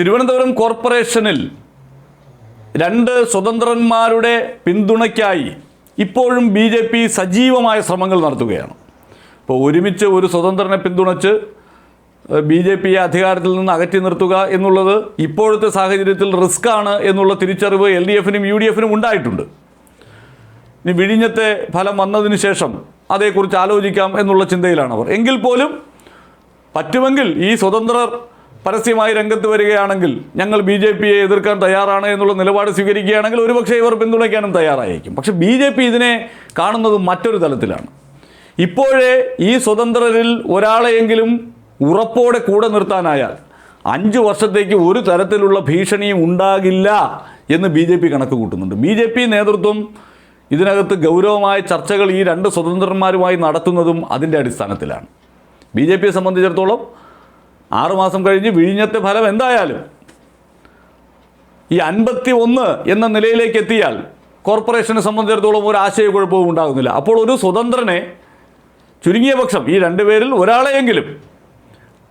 തിരുവനന്തപുരം കോർപ്പറേഷനിൽ രണ്ട് സ്വതന്ത്രന്മാരുടെ പിന്തുണയ്ക്കായി ഇപ്പോഴും ബി ജെ പി സജീവമായ ശ്രമങ്ങൾ നടത്തുകയാണ്. ഇപ്പോൾ ഒരുമിച്ച് ഒരു സ്വതന്ത്രനെ പിന്തുണച്ച് ബി ജെ പിയെ അധികാരത്തിൽ നിന്ന് അകറ്റി നിർത്തുക എന്നുള്ളത് ഇപ്പോഴത്തെ സാഹചര്യത്തിൽ റിസ്ക് ആണ് എന്നുള്ള തിരിച്ചറിവ് എൽ ഡി എഫിനും യു ഡി എഫിനും ഉണ്ടായിട്ടുണ്ട്. ഇനി വിഴിഞ്ഞത്തെ ഫലം വന്നതിന് ശേഷം അതേക്കുറിച്ച് ആലോചിക്കാം എന്നുള്ള ചിന്തയിലാണ് അവർ. എങ്കിൽ പോലും പറ്റുമെങ്കിൽ ഈ സ്വതന്ത്രർ പരസ്യമായി രംഗത്ത് വരികയാണെങ്കിൽ ഞങ്ങൾ ബി ജെ പിയെ എതിർക്കാൻ തയ്യാറാണ് എന്നുള്ള നിലപാട് സ്വീകരിക്കുകയാണെങ്കിൽ ഒരുപക്ഷെ ഇവർ പിന്തുണയ്ക്കാനും തയ്യാറായിരിക്കും പക്ഷേ ബി ജെ പി ഇതിനെ കാണുന്നത് മറ്റൊരു തലത്തിലാണ്. ഇപ്പോഴേ ഈ സ്വതന്ത്രരിൽ ഒരാളെയെങ്കിലും ഉറപ്പോടെ കൂടെ നിർത്താനായാൽ അഞ്ച് വർഷത്തേക്ക് ഒരു തരത്തിലുള്ള ഭീഷണിയും ഉണ്ടാകില്ല എന്ന് ബി ജെ പി കണക്ക് കൂട്ടുന്നുണ്ട്. ബി ജെ പി നേതൃത്വം ഇതിനകത്ത് ഗൗരവമായ ചർച്ചകൾ ഈ രണ്ട് സ്വതന്ത്രന്മാരുമായി നടത്തുന്നതും അതിന്റെ അടിസ്ഥാനത്തിലാണ്. ബി ജെ പിയെ സംബന്ധിച്ചിടത്തോളം ആറുമാസം കഴിഞ്ഞ് വിഴിഞ്ഞത്തെ ഫലം എന്തായാലും? ഈ അൻപത്തി ഒന്ന് എന്ന നിലയിലേക്ക് എത്തിയാൽ കോർപ്പറേഷനെ സംബന്ധിച്ചിടത്തോളം ഒരു ആശയക്കുഴപ്പവും ഉണ്ടാകുന്നില്ല. അപ്പോൾ ഒരു സ്വതന്ത്രനെ ചുരുങ്ങിയ പക്ഷം ഈ രണ്ടുപേരിൽ ഒരാളെയെങ്കിലും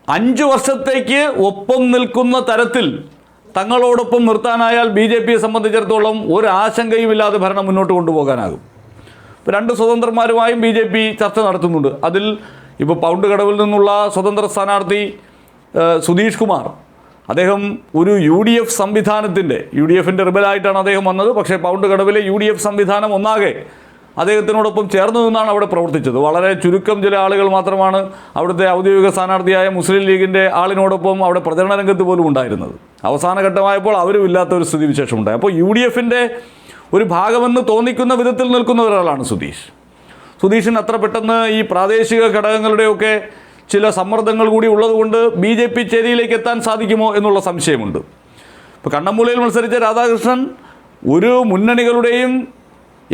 അഞ്ചു വർഷത്തേക്ക് ഒപ്പം നിൽക്കുന്ന തരത്തിൽ തങ്ങളോടൊപ്പം നിർത്താനായാൽ ബി ജെ പിയെ സംബന്ധിച്ചിടത്തോളം ഒരു ആശങ്കയുമില്ലാതെ ഭരണം മുന്നോട്ട് കൊണ്ടുപോകാനാകും. ഇപ്പോൾ രണ്ട് സ്വതന്ത്രന്മാരുമായും ബി ചർച്ച നടത്തുന്നുണ്ട്. അതിൽ ഇപ്പോൾ പൗണ്ട് കടവിൽ നിന്നുള്ള സ്വതന്ത്ര സ്ഥാനാർത്ഥി സുധീഷ് കുമാർ. അദ്ദേഹം ഒരു യു ഡി എഫ് സംവിധാനത്തിന്റെ യു ഡി എഫിന്റെ റിബലായിട്ടാണ് അദ്ദേഹം വന്നത്. പക്ഷേ പൗണ്ട് കടവിലെ യു ഡി എഫ് സംവിധാനം ഒന്നാകെ അദ്ദേഹത്തിനോടൊപ്പം ചേർന്നു നിന്നാണ് അവിടെ പ്രവർത്തിച്ചത്. വളരെ ചുരുക്കം ചില ആളുകൾ മാത്രമാണ് അവിടുത്തെ ഔദ്യോഗിക സ്ഥാനാർത്ഥിയായ മുസ്ലിം ലീഗിന്റെ ആളിനോടൊപ്പം അവിടെ പ്രചരണ രംഗത്ത് പോലും ഉണ്ടായിരുന്നത്. അവസാന ഘട്ടമായപ്പോൾ അവരും ഇല്ലാത്ത ഒരു സ്ഥിതിവിശേഷം ഉണ്ടായി അപ്പോൾ യു ഡി എഫിന്റെ ഒരു ഭാഗമെന്ന് തോന്നിക്കുന്ന വിധത്തിൽ നിൽക്കുന്ന ഒരാളാണ് സുധീഷ്. സുധീഷിന് അത്ര പെട്ടെന്ന് ഈ പ്രാദേശിക ഘടകങ്ങളുടെയൊക്കെ ചില സമ്മർദ്ദങ്ങൾ കൂടി ഉള്ളതുകൊണ്ട് ബി ജെ പി ചേരിയിലേക്ക് എത്താൻ സാധിക്കുമോ എന്നുള്ള സംശയമുണ്ട്. ഇപ്പോൾ കണ്ണമൂലയിൽ മത്സരിച്ച രാധാകൃഷ്ണൻ ഒരു മുന്നണികളുടെയും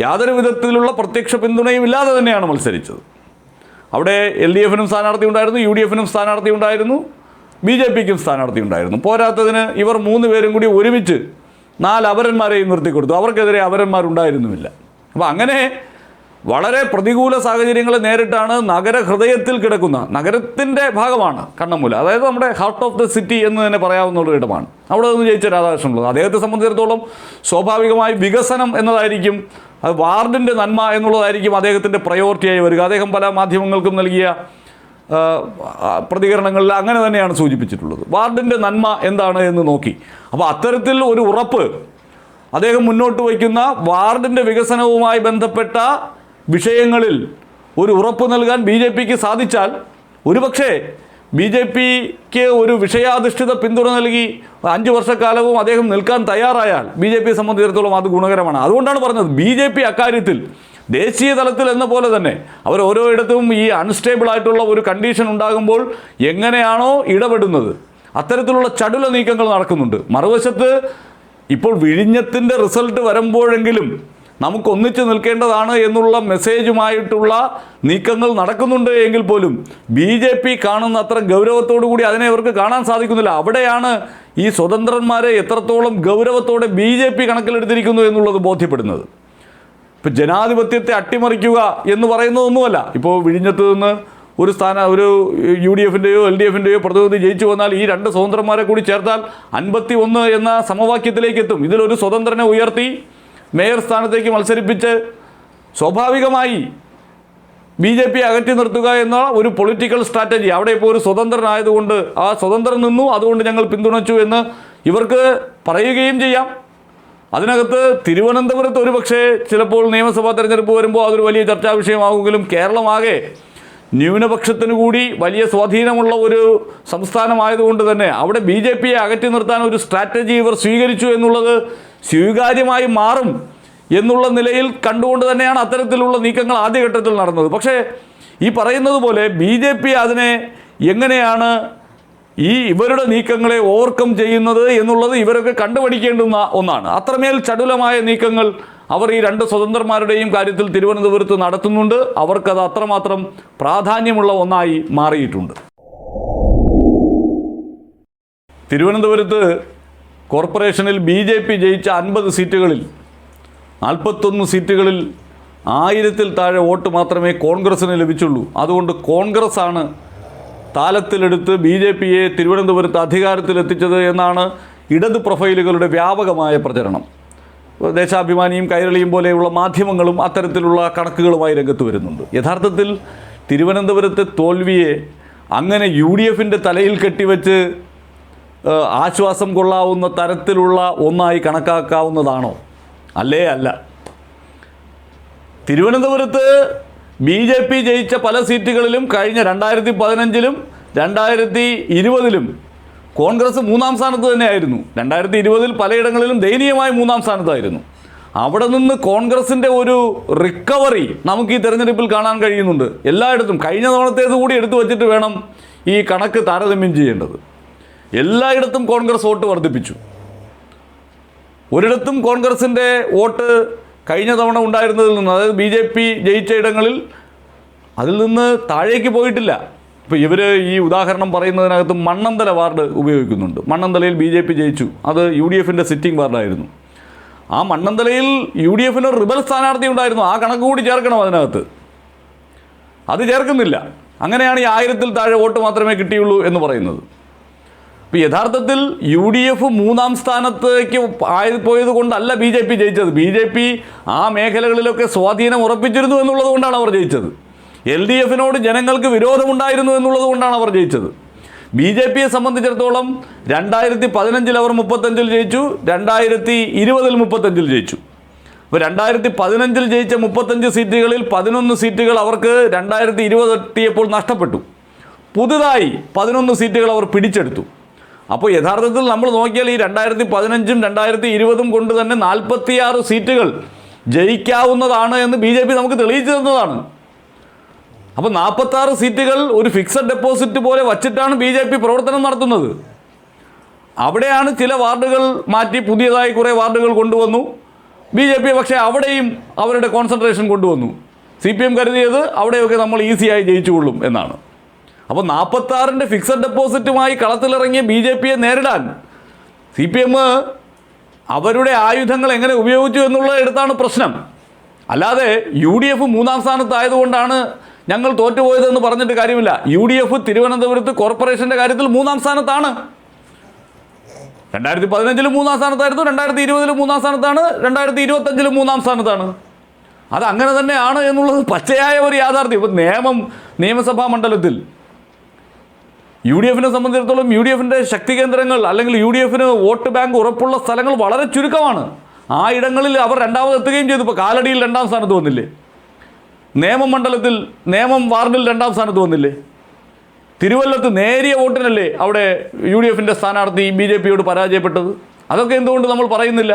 യാതൊരു വിധത്തിലുള്ള പ്രത്യക്ഷ പിന്തുണയും ഇല്ലാതെ തന്നെയാണ് മത്സരിച്ചത്. അവിടെ എൽ ഡി എഫിനും സ്ഥാനാർത്ഥി ഉണ്ടായിരുന്നു യു ഡി എഫിനും സ്ഥാനാർത്ഥി ഉണ്ടായിരുന്നു ബി ജെ പിക്കും സ്ഥാനാർത്ഥി ഉണ്ടായിരുന്നു. പോരാത്തതിന് ഇവർ മൂന്ന് പേരും കൂടി ഒരുമിച്ച് നാല് അപരന്മാരെയും നിർത്തിക്കൊടുത്തു. അവർക്കെതിരെ അപരന്മാരുണ്ടായിരുന്നുമില്ല. അപ്പോൾ അങ്ങനെ വളരെ പ്രതികൂല സാഹചര്യങ്ങൾ നേരിട്ടാണ് നഗര ഹൃദയത്തിൽ കിടക്കുന്ന നഗരത്തിന്റെ ഭാഗമാണ് കണ്ണമ്മൂല അതായത് നമ്മുടെ ഹാർട്ട് ഓഫ് ദ സിറ്റി എന്ന് തന്നെ പറയാവുന്ന ഒരു ഇടമാണ്. അവിടെ നിന്ന് ജയിച്ച രാധാകൃഷ്ണനുള്ളത്. അദ്ദേഹത്തെ സംബന്ധിച്ചിടത്തോളം സ്വാഭാവികമായി വികസനം എന്നതായിരിക്കും അത് വാർഡിന്റെ നന്മ എന്നുള്ളതായിരിക്കും അദ്ദേഹത്തിന്റെ പ്രയോറിറ്റിയായി വരിക. അദ്ദേഹം പല മാധ്യമങ്ങൾക്കും നൽകിയ പ്രതികരണങ്ങളിൽ അങ്ങനെ തന്നെയാണ് സൂചിപ്പിച്ചിട്ടുള്ളത്. വാർഡിന്റെ നന്മ എന്താണ് എന്ന് നോക്കി. അപ്പോൾ അത്തരത്തിൽ ഒരു ഉറപ്പ് അദ്ദേഹം മുന്നോട്ട് വയ്ക്കുന്ന വാർഡിന്റെ വികസനവുമായി ബന്ധപ്പെട്ട വിഷയങ്ങളിൽ ഒരു ഉറപ്പ് നൽകാൻ ബി ജെ പിക്ക് സാധിച്ചാൽ ഒരുപക്ഷേ ബി ജെ പിക്ക് ഒരു വിഷയാധിഷ്ഠിത പിന്തുണ നൽകി അഞ്ച് വർഷക്കാലവും അദ്ദേഹം നിൽക്കാൻ തയ്യാറായാൽ ബി ജെ പിയെ സംബന്ധിച്ചിടത്തോളം അത് ഗുണകരമാണ്. അതുകൊണ്ടാണ് പറഞ്ഞത് ബി ജെ പി അക്കാര്യത്തിൽ ദേശീയ തലത്തിൽ എന്ന പോലെ തന്നെ അവർ ഓരോ ഇടത്തും ഈ അൺസ്റ്റേബിൾ ആയിട്ടുള്ള ഒരു കണ്ടീഷൻ ഉണ്ടാകുമ്പോൾ എങ്ങനെയാണോ ഇടപെടുന്നത്. അത്തരത്തിലുള്ള ചടുല നീക്കങ്ങൾ നടക്കുന്നുണ്ട്. മറുവശത്ത് ഇപ്പോൾ വിഴിഞ്ഞത്തിന്റെ റിസൾട്ട് വരുമ്പോഴെങ്കിലും നമുക്ക് ഒന്നിച്ചു നിൽക്കേണ്ടതാണ് എന്നുള്ള മെസ്സേജുമായിട്ടുള്ള നീക്കങ്ങൾ നടക്കുന്നുണ്ട് എങ്കിൽ പോലും ബി ജെ പി കാണുന്ന അത്ര ഗൗരവത്തോടു കൂടി അതിനെ അവർക്ക് കാണാൻ സാധിക്കുന്നില്ല. അവിടെയാണ് ഈ സ്വതന്ത്രന്മാരെ എത്രത്തോളം ഗൗരവത്തോടെ ബി ജെ പി കണക്കിലെടുത്തിരിക്കുന്നു എന്നുള്ളത് ബോധ്യപ്പെടുന്നത്. ഇപ്പം ജനാധിപത്യത്തെ അട്ടിമറിക്കുക എന്ന് പറയുന്നതൊന്നുമല്ല. ഇപ്പോൾ വിഴിഞ്ഞത്ത് നിന്ന് ഒരു സ്ഥാന ഒരു യു ഡി എഫിന്റെയോ എൽ ഡി എഫിന്റെയോ പ്രതിനിധി ജയിച്ചു വന്നാൽ ഈ രണ്ട് സ്വതന്ത്രന്മാരെ കൂടി ചേർത്താൽ അൻപത്തി ഒന്ന് എന്ന സമവാക്യത്തിലേക്ക് എത്തും. ഇതിലൊരു സ്വതന്ത്രനെ ഉയർത്തി മേയർ സ്ഥാനത്തേക്ക് മത്സരിപ്പിച്ച് സ്വാഭാവികമായി ബി ജെ പി അകറ്റി നിർത്തുക എന്ന ഒരു പൊളിറ്റിക്കൽ സ്ട്രാറ്റജി അവിടെ ഇപ്പോൾ ഒരു സ്വതന്ത്രനായതുകൊണ്ട് ആ സ്വതന്ത്രൻ നിന്നു അതുകൊണ്ട് ഞങ്ങൾ പിന്തുണച്ചു എന്ന് ഇവർക്ക് പറയുകയും ചെയ്യാം. അതിനകത്ത് തിരുവനന്തപുരത്ത് ഒരു പക്ഷേ ചിലപ്പോൾ നിയമസഭാ തെരഞ്ഞെടുപ്പ് വരുമ്പോൾ അതൊരു വലിയ ചർച്ചാ വിഷയമാകുമെങ്കിലും കേരളമാകെ ന്യൂനപക്ഷത്തിന് കൂടി വലിയ സ്വാധീനമുള്ള ഒരു സംസ്ഥാനമായതുകൊണ്ട് തന്നെ അവിടെ ബി ജെ പിയെ അകറ്റി നിർത്താൻ ഒരു സ്ട്രാറ്റജി ഇവർ സ്വീകരിച്ചു എന്നുള്ളത് സ്വീകാര്യമായി മാറും എന്നുള്ള നിലയിൽ കണ്ടുകൊണ്ട് തന്നെയാണ് അത്തരത്തിലുള്ള നീക്കങ്ങൾ ആദ്യഘട്ടത്തിൽ നടന്നത്. പക്ഷേ ഈ പറയുന്നത് പോലെ ബി ജെ പി അതിനെ എങ്ങനെയാണ് ഈ ഇവരുടെ നീക്കങ്ങളെ ഓവർകം ചെയ്യുന്നത് എന്നുള്ളത് ഇവരൊക്കെ കണ്ടുപഠിക്കേണ്ടുന്ന ഒന്നാണ്. അത്രമേൽ ചടുലമായ നീക്കങ്ങൾ അവർ ഈ രണ്ട് സ്വതന്ത്രന്മാരുടെയും കാര്യത്തിൽ തിരുവനന്തപുരത്ത് നടത്തുന്നുണ്ട്. അവർക്കത് അത്രമാത്രം പ്രാധാന്യമുള്ള ഒന്നായി മാറിയിട്ടുണ്ട്. തിരുവനന്തപുരത്ത് കോർപ്പറേഷനിൽ ബി ജെ പി ജയിച്ച അൻപത് സീറ്റുകളിൽ നാൽപ്പത്തൊന്ന് സീറ്റുകളിൽ ആയിരത്തിൽ താഴെ വോട്ട് മാത്രമേ കോൺഗ്രസ്സിന് ലഭിച്ചുള്ളൂ. അതുകൊണ്ട് കോൺഗ്രസ്സാണ് താലത്തിലെടുത്ത് ബി ജെ പിയെ തിരുവനന്തപുരത്ത് അധികാരത്തിലെത്തിച്ചത് എന്നാണ് ഇടത് പ്രൊഫൈലുകളുടെ വ്യാപകമായ പ്രചരണം. ദേശാഭിമാനിയും കൈരളിയും പോലെയുള്ള മാധ്യമങ്ങളും അത്തരത്തിലുള്ള കണക്കുകളുമായി രംഗത്ത് വരുന്നുണ്ട്. യഥാർത്ഥത്തിൽ തിരുവനന്തപുരത്തെ തോൽവിയെ അങ്ങനെ യു ഡി എഫിന്റെ തലയിൽ കെട്ടിവെച്ച് ആശ്വാസം കൊള്ളാവുന്ന തരത്തിലുള്ള ഒന്നായി കണക്കാക്കാവുന്നതാണോ? അല്ലേ അല്ല. തിരുവനന്തപുരത്ത് ബി ജെ പി ജയിച്ച പല സീറ്റുകളിലും കഴിഞ്ഞ രണ്ടായിരത്തി പതിനഞ്ചിലും രണ്ടായിരത്തി ഇരുപതിലും കോൺഗ്രസ് മൂന്നാം സ്ഥാനത്ത് തന്നെയായിരുന്നു. രണ്ടായിരത്തി ഇരുപതിൽ പലയിടങ്ങളിലും ദയനീയമായ മൂന്നാം സ്ഥാനത്തായിരുന്നു. അവിടെ നിന്ന് കോൺഗ്രസിന്റെ ഒരു റിക്കവറി നമുക്ക് ഈ തെരഞ്ഞെടുപ്പിൽ കാണാൻ കഴിയുന്നുണ്ട്. എല്ലായിടത്തും കഴിഞ്ഞ തവണത്തേത് കൂടി എടുത്തു വച്ചിട്ട് വേണം ഈ കണക്ക് താരതമ്യം ചെയ്യേണ്ടത്. എല്ലായിടത്തും കോൺഗ്രസ് വോട്ട് വർദ്ധിപ്പിച്ചു. ഒരിടത്തും കോൺഗ്രസിന്റെ വോട്ട് കഴിഞ്ഞ തവണ ഉണ്ടായിരുന്നതിൽ നിന്ന് അതായത് ബി ജെ പി ജയിച്ച ഇടങ്ങളിൽ അതിൽ നിന്ന് താഴേക്ക് പോയിട്ടില്ല. ഇപ്പോൾ ഇവർ ഈ ഉദാഹരണം പറയുന്നതിനകത്ത് മണ്ണന്തല വാർഡ് ഉപയോഗിക്കുന്നുണ്ട്. മണ്ണന്തലയിൽ ബി ജെ പി ജയിച്ചു. അത് യു ഡി എഫിന്റെ സിറ്റിംഗ് വാർഡായിരുന്നു. ആ മണ്ണന്തലയിൽ യു ഡി എഫിന് ഒരു റിബൽ സ്ഥാനാർത്ഥി ഉണ്ടായിരുന്നു. ആ കണക്ക് കൂടി ചേർക്കണം അതിനകത്ത്. അത് ചേർക്കുന്നില്ല. അങ്ങനെയാണ് ഈ ആയിരത്തിൽ താഴെ വോട്ട് മാത്രമേ കിട്ടിയുള്ളൂ എന്ന് പറയുന്നത്. ഇപ്പോൾ യഥാർത്ഥത്തിൽ യു ഡി എഫ് മൂന്നാം സ്ഥാനത്തേക്ക് ആയി പോയത് കൊണ്ടല്ല ബി ജെ പി ജയിച്ചത്. ബി ജെ പി ആ മേഖലകളിലൊക്കെ സ്വാധീനം ഉറപ്പിച്ചിരുന്നു എന്നുള്ളത് കൊണ്ടാണ് അവർ ജയിച്ചത്. എൽ ഡി എഫിനോട് ജനങ്ങൾക്ക് വിരോധമുണ്ടായിരുന്നു എന്നുള്ളത് കൊണ്ടാണ് അവർ ജയിച്ചത്. ബി ജെ പിയെ സംബന്ധിച്ചിടത്തോളം രണ്ടായിരത്തി പതിനഞ്ചിൽ അവർ മുപ്പത്തഞ്ചിൽ ജയിച്ചു രണ്ടായിരത്തി ഇരുപതിൽ മുപ്പത്തഞ്ചിൽ ജയിച്ചു. അപ്പോൾ രണ്ടായിരത്തി പതിനഞ്ചിൽ ജയിച്ച മുപ്പത്തഞ്ച് സീറ്റുകളിൽ പതിനൊന്ന് സീറ്റുകൾ അവർക്ക് രണ്ടായിരത്തി ഇരുപത് എത്തിയപ്പോൾ നഷ്ടപ്പെട്ടു. പുതുതായി പതിനൊന്ന് സീറ്റുകൾ അവർ പിടിച്ചെടുത്തു. അപ്പോൾ യഥാർത്ഥത്തിൽ നമ്മൾ നോക്കിയാൽ ഈ രണ്ടായിരത്തി പതിനഞ്ചും രണ്ടായിരത്തി ഇരുപതും കൊണ്ട് തന്നെ നാൽപ്പത്തിയാറ് സീറ്റുകൾ ജയിക്കാവുന്നതാണ് എന്ന് ബി ജെ പി നമുക്ക് തെളിയിച്ചു തന്നതാണ്. അപ്പോൾ നാൽപ്പത്താറ് സീറ്റുകൾ ഒരു ഫിക്സഡ് ഡെപ്പോസിറ്റ് പോലെ വച്ചിട്ടാണ് ബി ജെ പി പ്രവർത്തനം നടത്തുന്നത്. അവിടെയാണ് ചില വാർഡുകൾ മാറ്റി പുതിയതായി കുറേ വാർഡുകൾ കൊണ്ടുവന്നു. ബി ജെ പി പക്ഷേ അവിടെയും അവരുടെ കോൺസെൻട്രേഷൻ കൊണ്ടുവന്നു. സി പി എം കരുതിയത് അവിടെയൊക്കെ നമ്മൾ ഈസിയായി ജയിച്ചുകൊള്ളും എന്നാണ്. അപ്പോൾ നാൽപ്പത്താറിന്റെ ഫിക്സഡ് ഡെപ്പോസിറ്റുമായി കളത്തിലിറങ്ങിയ ബി ജെ പിയെ നേരിടാൻ സി പി എം അവരുടെ ആയുധങ്ങൾ എങ്ങനെ ഉപയോഗിച്ചു എന്നുള്ളയിടത്താണ് പ്രശ്നം. അല്ലാതെ യു ഡി എഫ് മൂന്നാം സ്ഥാനത്തായതുകൊണ്ടാണ് ഞങ്ങൾ തോറ്റുപോയതെന്ന് പറഞ്ഞിട്ട് കാര്യമില്ല. യു ഡി എഫ് തിരുവനന്തപുരത്ത് കോർപ്പറേഷന്റെ കാര്യത്തിൽ മൂന്നാം സ്ഥാനത്താണ്. രണ്ടായിരത്തി പതിനഞ്ചിലും മൂന്നാം സ്ഥാനത്തായിരുന്നു രണ്ടായിരത്തി ഇരുപതിലും മൂന്നാം സ്ഥാനത്താണ് രണ്ടായിരത്തി ഇരുപത്തഞ്ചിലും മൂന്നാം സ്ഥാനത്താണ്. അത് അങ്ങനെ തന്നെയാണ് എന്നുള്ളത് പച്ചയായ ഒരു യാഥാർത്ഥ്യം. ഇപ്പം നിയമം നിയമസഭാ മണ്ഡലത്തിൽ യു ഡി എഫിനെ സംബന്ധിച്ചിടത്തോളം യു ഡി എഫിന്റെ ശക്തി കേന്ദ്രങ്ങൾ അല്ലെങ്കിൽ യു ഡി എഫിന് വോട്ട് ബാങ്ക് ഉറപ്പുള്ള സ്ഥലങ്ങൾ വളരെ ചുരുക്കമാണ്. ആ ഇടങ്ങളിൽ അവർ രണ്ടാമത് എത്തുകയും ചെയ്തു. ഇപ്പോൾ കാലടിയിൽ രണ്ടാം സ്ഥാനത്ത് വന്നില്ലേ? നേമം മണ്ഡലത്തിൽ നേമം വാർഡിൽ രണ്ടാം സ്ഥാനത്ത് വന്നില്ലേ? തിരുവല്ലത്ത് നേരിയ വോട്ടിനല്ലേ അവിടെ യു ഡി എഫിന്റെ സ്ഥാനാർത്ഥി ബി ജെ പിയോട് പരാജയപ്പെട്ടത്? അതൊക്കെ എന്തുകൊണ്ട് നമ്മൾ പറയുന്നില്ല?